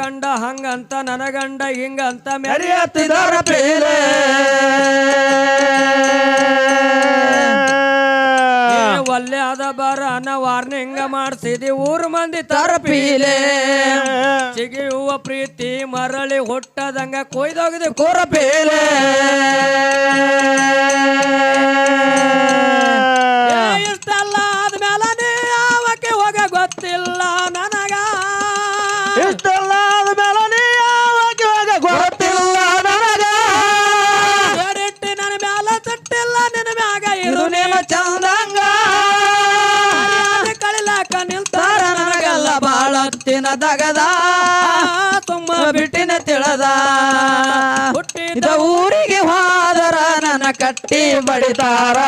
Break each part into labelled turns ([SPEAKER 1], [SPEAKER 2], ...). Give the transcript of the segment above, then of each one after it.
[SPEAKER 1] ಗಂಡ ಹಂಗಂತ ನನ್ನ ಗಂಡ ಹಿಂಗಂತ
[SPEAKER 2] ಮೆರೆಯತ್ತಿದಾರ ಪೇರೆ
[SPEAKER 1] ಒಲ್ಲೆ ಅದ ಬರ ಅನ್ನ ವಾರ್ನಿಂಗ್ ಮಾಡಿಸಿದಿ ಊರ್ ಮಂದಿ ತರ
[SPEAKER 2] ಪೀಲೆ.
[SPEAKER 1] ಪ್ರೀತಿ ಮರಳಿ ಹುಟ್ಟದಂಗ ಕೊಯ್ದೋಗಿದೆ
[SPEAKER 2] ಕೋರ ಪೇಲೆ. ದಗದ
[SPEAKER 1] ತುಂಬ
[SPEAKER 2] ಬಿಟ್ಟಿನ ತಿಳದ.
[SPEAKER 1] ಹುಟ್ಟಿದ
[SPEAKER 2] ಊರಿಗೆ ಹೋದರ ನನ್ನ ಕಟ್ಟಿ ಬಡಿತಾರ.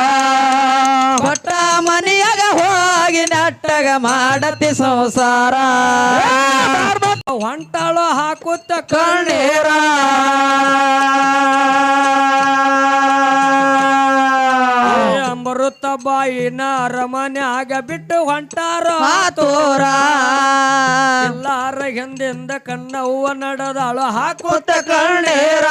[SPEAKER 2] ಹೊಟ್ಟ ಮನೆಯಾಗ ಹೋಗಿ ನಟ್ಟಗ ಮಾಡತಿ ಸಂಸಾರ.
[SPEAKER 1] ಹೊಂಟಾಳು ಹಾಕುತ್ತ
[SPEAKER 2] ಕಣ್ಣೀರ.
[SPEAKER 1] ಬಾಯಿನ ಅರಮನ್ಯಾಗ ಬಿಟ್ಟು ಹೊಂಟಾರ
[SPEAKER 2] ತೋರ
[SPEAKER 1] ಎಲ್ಲಾರ ಹಿಂದಿಂದ ಕಣ್ಣವ್ವ ನಡೆದಾಳು
[SPEAKER 2] ಹಾಕೋತ ಕಣ್ಣೇರ.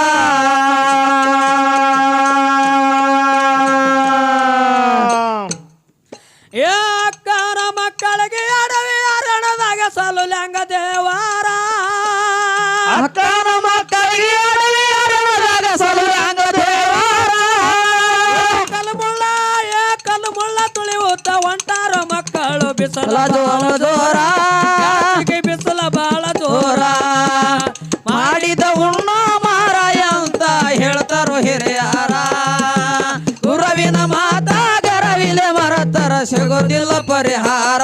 [SPEAKER 1] ಯಾಕಾರ ಮಕ್ಕಳಿಗೆ ಅಡವಿ ಅರಣದಾಗ ಸಲುಲ್ಯಾಂಗ ದೇವಾರ. ಮಕ್ಕಳು ಬಿಸಲ
[SPEAKER 2] ಜೋರ.
[SPEAKER 1] ಜಾಸ್ತಿಗೆ ಬಿಸಿಲ ಬಾಳ ಜೋರ.
[SPEAKER 2] ಮಾಡಿದ ಉಣ್ಣ ಮಾರಾಯ ಅಂತ ಹೇಳ್ತಾರೋ ಹಿರಿಯಾರ. ಗುರವಿನ ಮಾತಾ ಗರವಿಲೆ ಮರತರ ಸಿಗೋದಿಲ್ಲ ಪರಿಹಾರ.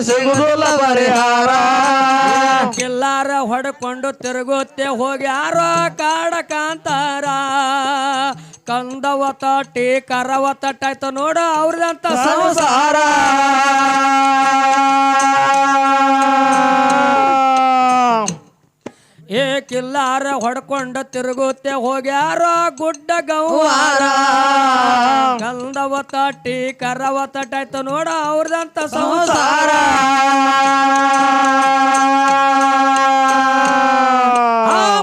[SPEAKER 2] ಸಿಗುದಿಲ್ಲ ಪರಿಹಾರ.
[SPEAKER 1] ಎಲ್ಲಾರ ಹೊಡ್ಕೊಂಡು ತಿರುಗುತ್ತೆ ಹೋಗ್ಯಾರ ಕಾಡ ಕಾಂತಾರ. ಕಂದವ ತಟ್ಟಿ ಕರವ ತಟ್ಟಾಯ್ತು ನೋಡು ಅವ್ರದಂತ ಸಂಸಾರ.
[SPEAKER 2] ಸಂಸಾರ
[SPEAKER 1] ಹೊಡ್ಕೊಂಡ ತಿರುಗುತ್ತೆ ಹೋಗ್ಯಾರ ಗುಡ್ಡ ಗೌವಾರ. ಕಂದವ ತಟ್ಟಿ ಕರವ ತಟ್ಟಾಯ್ತು ನೋಡ ಅವ್ರದಂತ ಸಂಸಾರ.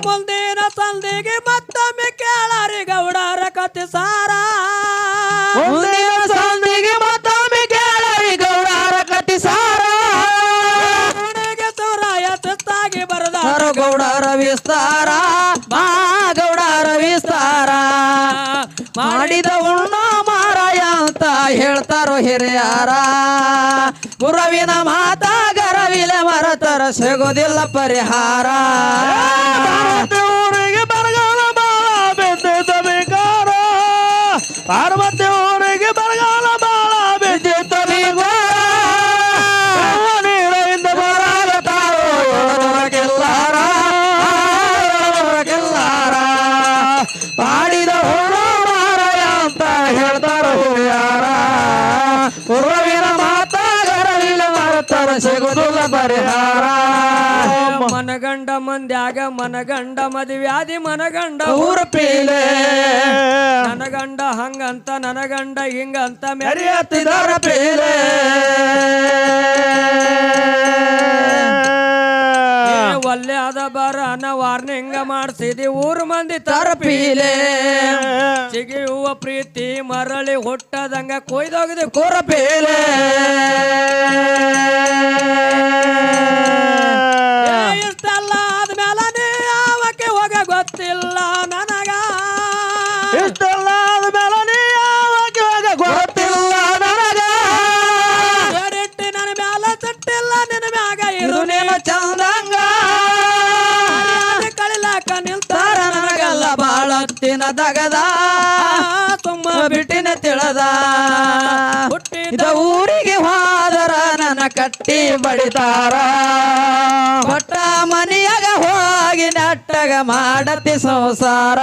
[SPEAKER 1] ಮುಂದಿನ ಸಂದಿಗೆ ಮತ್ತೊಮ್ಮೆ ಗೌಡರ
[SPEAKER 2] ವಿಸ್ತಾರ ಬಾ ಗೌಡರ ವಿಸ್ತಾರ ಮಾಡಿದ ಉಣ್ಣ ಮಾರಾಯ ಅಂತ ಹೇಳ್ತಾರೋ ಹಿರಿಯಾರ. ಗುರವಿನ ಮಾತಾಗ ಗರವಿಲೆ ಮರತರ ಸಿಗೋದಿಲ್ಲ ಪರಿಹಾರ. ಪರಿಹಾರ
[SPEAKER 1] ಮನಗಂಡ ಮಂದ್ಯಾಗ ಮನಗಂಡ ಮದುವ್ಯಾದಿ ಮನಗಂಡ
[SPEAKER 2] ಊರ ಪೀಲೆ.
[SPEAKER 1] ನನಗಂಡ ಹಂಗಂತ ನನಗಂಡ ಹಿಂಗಂತ
[SPEAKER 2] ಮೆರೆಯತ್ತಿದಾರ ಪೀಲೆ.
[SPEAKER 1] ಮಾಡ್ಸಿದಿ ಊರ್ ಮಂದಿ ತರ
[SPEAKER 2] ತರ ಪೀಲೆ
[SPEAKER 1] ಚಿಗಿಯುವ ಪ್ರೀತಿ ಮರಳಿ ಹುಟ್ಟದಂಗ ಕೊಯ್ದೋಗಿದೆ
[SPEAKER 2] ಕೋರ
[SPEAKER 1] ಕಳಿಲಾಕ
[SPEAKER 2] ನನಗಲ್ಲ ಬಾಳ ತಿನ ದಗದ
[SPEAKER 1] ತುಂಬ
[SPEAKER 2] ಬಿಟ್ಟಿನ ತಿಳದ.
[SPEAKER 1] ಹುಟ್ಟಿದ
[SPEAKER 2] ಊರಿಗೆ ಹೋದರ ನನ್ನ ಕಟ್ಟಿ ಬಡಿತಾರ. ಹೊಟ್ಟ ಮನೆಯಾಗ ಹೋಗಿ ನೆಟ್ಟಗ ಮಾಡತಿ ಸಂಸಾರ.